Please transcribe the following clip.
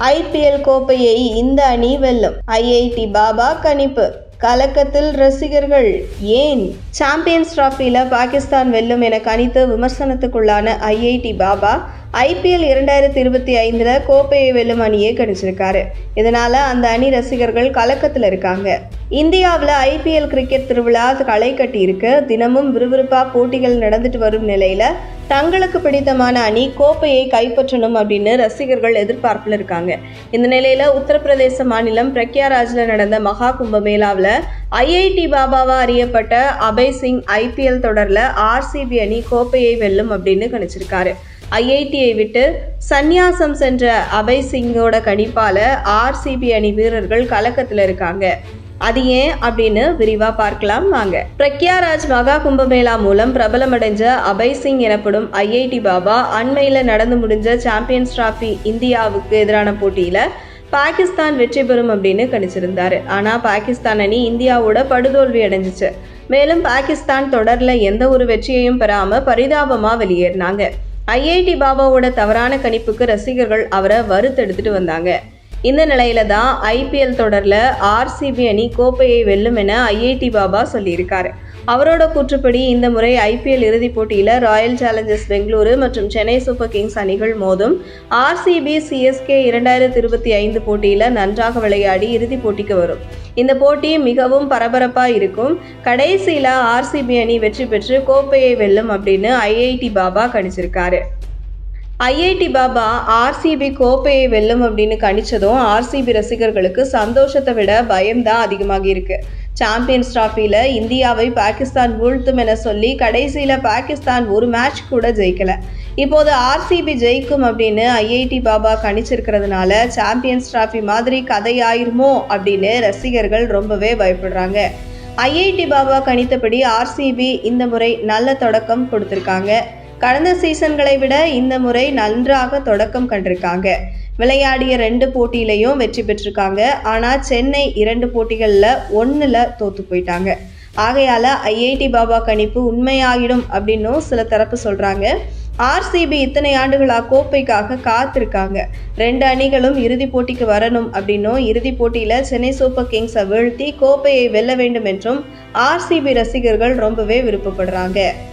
IPL கோப்பையை இந்த அணி வெல்லும். ஐஐடி பாபா கணிப்பு. கலக்கத்தில் ரசிகர்கள். ஏன்? சாம்பியன்ஸ் டிராஃபியில் பாகிஸ்தான் வெல்லும் என கணித்து விமர்சனத்துக்குள்ளான ஐஐடி பாபா ஐபிஎல் இரண்டாயிரத்தி இருபத்தி ஐந்தில் கோப்பையை வெல்லும் அணியை கணிச்சிருக்காரு. இதனால அந்த அணி ரசிகர்கள் கலக்கத்தில் இருக்காங்க. இந்தியாவில் ஐபிஎல் கிரிக்கெட் திருவிழா களை கட்டி இருக்கு தினமும் விறுவிறுப்பாக போட்டிகள் நடந்துட்டு வரும் நிலையில தங்களுக்கு பிடித்தமான அணி கோப்பையை கைப்பற்றணும் அப்படின்னு ரசிகர்கள் எதிர்பார்ப்பில் இருக்காங்க. இந்த நிலையில உத்தரப்பிரதேச மாநிலம் பிரக்யாராஜில் நடந்த மகா கும்பமேளாவில் ஐஐடி பாபாவா அறியப்பட்ட அபய் சிங் ஐபிஎல் தொடரில் ஆர்சிபி அணி கோப்பையை வெல்லும் அப்படின்னு கணிச்சிருக்காரு. ஐஐடியை விட்டு சந்நியாசம் சென்ற அபய் சிங்கோட கணிப்பால ஆர்சிபி அணி வீரர்கள் கலக்கத்தில் இருக்காங்க. அது ஏன் அப்படின்னு விரிவா பார்க்கலாம் வாங்க. பிரக்யாராஜ் மகா கும்பமேளா மூலம் பிரபலமடைஞ்ச அபய் சிங் எனப்படும் ஐஐடி பாபா அண்மையில நடந்து முடிஞ்ச சாம்பியன்ஸ் டிராஃபி இந்தியாவுக்கு எதிரான போட்டியில பாகிஸ்தான் வெற்றி பெறும் அப்படின்னு கணிச்சிருந்தாரு. ஆனா பாகிஸ்தான் அணி இந்தியாவோட படுதோல்வி அடைஞ்சிச்சு. மேலும் பாகிஸ்தான் தொடர்ல எந்த ஒரு வெற்றியையும் பெறாம பரிதாபமா வெளியேறினாங்க. ஐஐடி பாபாவோட தவறான கணிப்புக்கு ரசிகர்கள் அவரை வறுத்தெடுத்துட்டு வந்தாங்க. இந்த நிலையில தான் ஐபிஎல் தொடரில் ஆர்சிபி அணி கோப்பையை வெல்லும் என ஐஐடி பாபா சொல்லியிருக்காரு. அவரோட கூற்றுப்படி இந்த முறை ஐபிஎல் இறுதிப் போட்டியில் ராயல் சேலஞ்சர்ஸ் பெங்களூரு மற்றும் சென்னை சூப்பர் கிங்ஸ் அணிகள் மோதும் ஆர்சிபி சிஎஸ்கே இரண்டாயிரத்தி இருபத்தி ஐந்து போட்டியில் நன்றாக விளையாடி இறுதிப் போட்டிக்கு வரும். இந்த போட்டி மிகவும் பரபரப்பாக இருக்கும். கடைசியில் ஆர்சிபி அணி வெற்றி பெற்று கோப்பையை வெல்லும் அப்படின்னு ஐஐடி பாபா கணிச்சிருக்காரு. ஐஐடி பாபா ஆர்சிபி கோப்பையை வெல்லும் அப்படின்னு கணிச்சதும் ஆர்சிபி ரசிகர்களுக்கு சந்தோஷத்தை விட பயம்தான் அதிகமாகி இருக்கு. சாம்பியன்ஸ் டிராஃபியில் இந்தியாவை பாகிஸ்தான் வீழ்த்தும் என சொல்லி கடைசியில் பாகிஸ்தான் ஒரு மேட்ச் கூட ஜெயிக்கல. இப்போது ஆர்சிபி ஜெயிக்கும் அப்படின்னு ஐஐடி பாபா கணிச்சிருக்கிறதுனால சாம்பியன்ஸ் டிராஃபி மாதிரி கதையாயிருமோ அப்படின்னு ரசிகர்கள் ரொம்பவே பயப்படுறாங்க. ஐஐடி பாபா கணித்தபடி ஆர்சிபி இந்த முறை நல்ல தொடக்கம் கொடுத்துருக்காங்க. கடந்த சீசன்களை விட இந்த முறை நன்றாக தொடக்கம் கண்டிருக்காங்க. விளையாடிய ரெண்டு போட்டியிலையும் வெற்றி பெற்றிருக்காங்க. ஆனால் சென்னை இரண்டு போட்டிகளில் ஒன்றில் தோத்து போயிட்டாங்க. ஆகையால் ஐஐடி பாபா கணிப்பு உண்மையாகிடும் அப்படின்னும் சில தரப்பு சொல்கிறாங்க ஆர்சிபி இத்தனை ஆண்டுகளாக கோப்பைக்காக காத்திருக்காங்க. ரெண்டு அணிகளும் இறுதிப் போட்டிக்கு வரணும் அப்படின்னும் இறுதிப் போட்டியில் சென்னை சூப்பர் கிங்ஸை வீழ்த்தி கோப்பையை வெல்ல வேண்டும் என்றும் ஆர்சிபி ரசிகர்கள் ரொம்பவே விருப்பப்படுறாங்க.